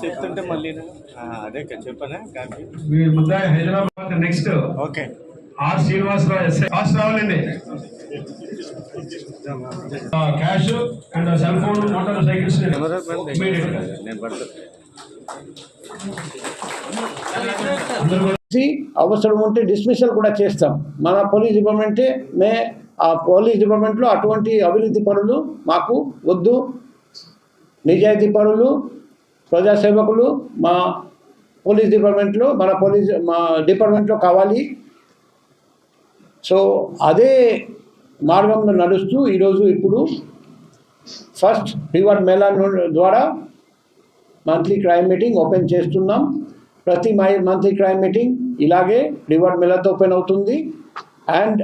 చెప్తుంటే మళ్ళీ అదే చెప్పనా కాపీ మీరు Hyderabad next okay. R Srinivasarao SI fast రావాలండి cash and cell phone motor cycles నేను పడతాను అవసరం ఉంటే డిస్మిషల్ కూడా చేస్తాం. మన పోలీస్ డిపార్ట్మెంటే మే ఆ పోలీస్ డిపార్ట్మెంట్లో అటువంటి అవినీతి పనులు మాకు వద్దు. నిజాయితీ పనులు ప్రజాసేవకులు మా పోలీస్ డిపార్ట్మెంట్లో మన పోలీస్ మా డిపార్ట్మెంట్లో కావాలి. సో అదే మార్గంలో నడుస్తూ ఈరోజు ఇప్పుడు ఫస్ట్ రివార్డ్ మేళా ద్వారా మంత్లీ క్రైమ్ మీటింగ్ ఓపెన్ చేస్తున్నాం. ప్రతి మై మంత్లీ క్రైమ్ మీటింగ్ ఇలాగే రివార్డ్ మేళాతో ఓపెన్ అవుతుంది. అండ్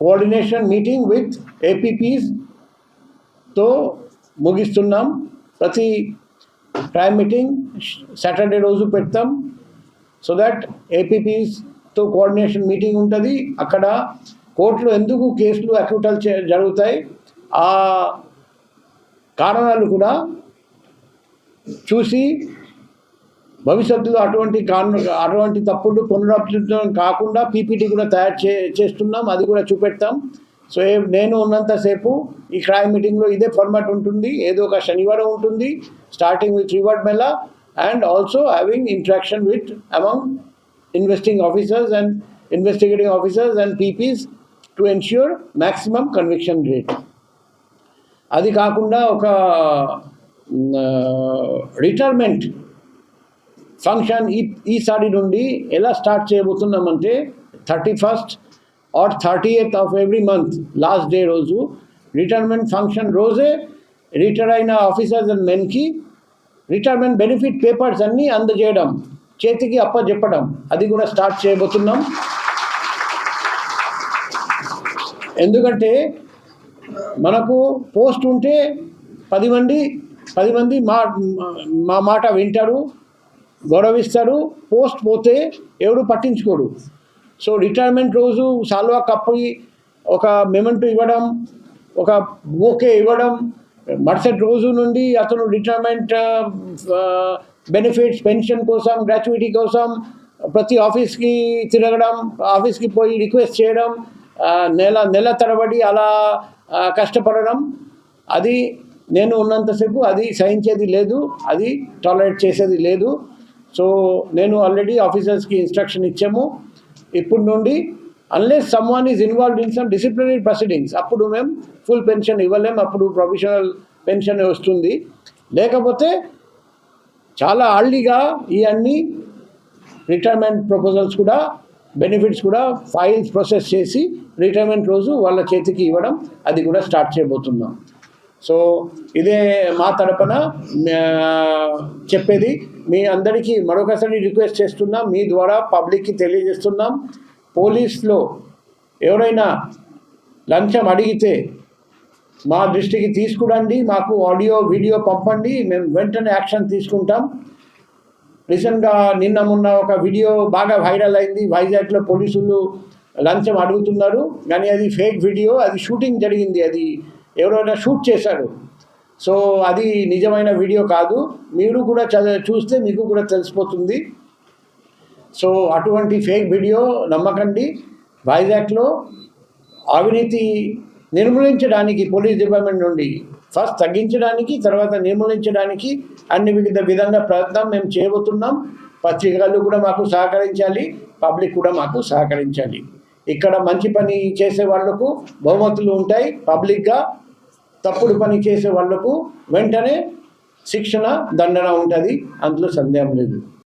కోఆర్డినేషన్ మీటింగ్ విత్ ఏపీపీస్తో ముగిస్తున్నాం. ప్రతి క్రైమ్ మీటింగ్ సాటర్డే రోజు పెడతాం. సో దట్ ఏపీపీస్తో కోఆర్డినేషన్ మీటింగ్ ఉంటుంది. అక్కడ కోర్టులో ఎందుకు కేసులు అక్యూటల్ చే జరుగుతాయి? ఆ కారణాలు కూడా చూసి భవిష్యత్తులో అటువంటి కాను అటువంటి తప్పులు పునరావృతం కాకుండా పీపీటీ కూడా తయారు చే చేస్తున్నాం అది కూడా చూపెడతాం. సో నేను ఉన్నంతసేపు ఈ క్రైమ్ మీటింగ్లో ఇదే ఫార్మాట్ ఉంటుంది. ఏదో ఒక శనివారం ఉంటుంది starting with reward mela and also having interaction with among investing officers and investigating officers and PPs to ensure maximum conviction rate అది కాకుండా ఒక రిటైర్మెంట్ ఫంక్షన్ ఈ ఈసారి నుండి ఎలా start చేయబోతున్నామంటే thirty first or thirty eighth of every month last day రోజు retirement function రోజే retire అయిన ఆఫీసర్స్ అండ్ మెన్కి రిటైర్మెంట్ బెనిఫిట్ పేపర్స్ అన్నీ అందజేయడం చేతికి అప్పచెప్పడం అది కూడా స్టార్ట్ చేయబోతున్నాం. ఎందుకంటే మనకు పోస్ట్ ఉంటే పది మంది పది మంది మా మా మాట వింటారు గౌరవిస్తారు పోస్ట్ పోతే ఎవడు పట్టించుకోడు. సో రిటైర్మెంట్ రోజు సాల్వా కప్పి ఒక మెమెంటు ఇవ్వడం ఒక ఓకే ఇవ్వడం మరుసటి రోజు నుండి అతను రిటైర్మెంట్ బెనిఫిట్స్ పెన్షన్ కోసం గ్రాట్యుటీ కోసం ప్రతి ఆఫీస్కి తిరగడం ఆఫీస్కి పోయి రిక్వెస్ట్ చేయడం నెల నెల తరబడి అలా కష్టపడడం అది నేను ఉన్నంతసేపు అది సహించేది లేదు అది టాలరేట్ చేసేది లేదు. సో నేను ఆల్రెడీ ఆఫీసర్స్కి ఇన్స్ట్రక్షన్ ఇచ్చాము. ఇప్పుడు నుండి unless someone is involved in some disciplinary proceedings అప్పుడు మేము ఫుల్ పెన్షన్ ఇవ్వలేము అప్పుడు ప్రొఫెషనల్ పెన్షన్ వస్తుంది. లేకపోతే చాలా అర్లీగా ఇవన్నీ రిటైర్మెంట్ ప్రపోజల్స్ కూడా బెనిఫిట్స్ కూడా ఫైల్స్ ప్రాసెస్ చేసి రిటైర్మెంట్ రోజు వాళ్ళ చేతికి ఇవ్వడం అది కూడా స్టార్ట్ చేయబోతున్నాం. సో ఇదే మా తరపున చెప్పేది. మీ అందరికీ మరొకసారి రిక్వెస్ట్ చేస్తున్నాం మీ ద్వారా పబ్లిక్కి తెలియజేస్తున్నాం. పోలీస్లో ఎవరైనా లంచం అడిగితే మా దృష్టికి తీసుకురండి మాకు ఆడియో వీడియో పంపండి మేము వెంటనే యాక్షన్ తీసుకుంటాం. రీసెంట్గా నిన్న మొన్న ఒక వీడియో బాగా వైరల్ అయింది. వైజాగ్లో పోలీసులు లంచం అడుగుతున్నారు కానీ అది ఫేక్ వీడియో అది షూటింగ్ జరిగింది అది ఎవరైనా షూట్ చేశారు. సో అది నిజమైన వీడియో కాదు. మీరు కూడా చదివి చూస్తే మీకు కూడా తెలిసిపోతుంది. సో అటువంటి ఫేక్ వీడియో నమ్మకండి. వైజాగ్లో అవినీతి నిర్మూలించడానికి పోలీస్ డిపార్ట్మెంట్ నుండి ఫస్ట్ తగ్గించడానికి తర్వాత నిర్మూలించడానికి అన్ని వివిధ విధంగా ప్రయత్నం మేము చేయబోతున్నాం. పత్రికలు కూడా మాకు సహకరించాలి. పబ్లిక్ కూడా మాకు సహకరించాలి. ఇక్కడ మంచి పని చేసే వాళ్ళకు బహుమతులు ఉంటాయి పబ్లిక్గా. తప్పుడు పని చేసే వాళ్ళకు వెంటనే శిక్షణ దండన ఉంటుంది. అందులో సందేహం లేదు.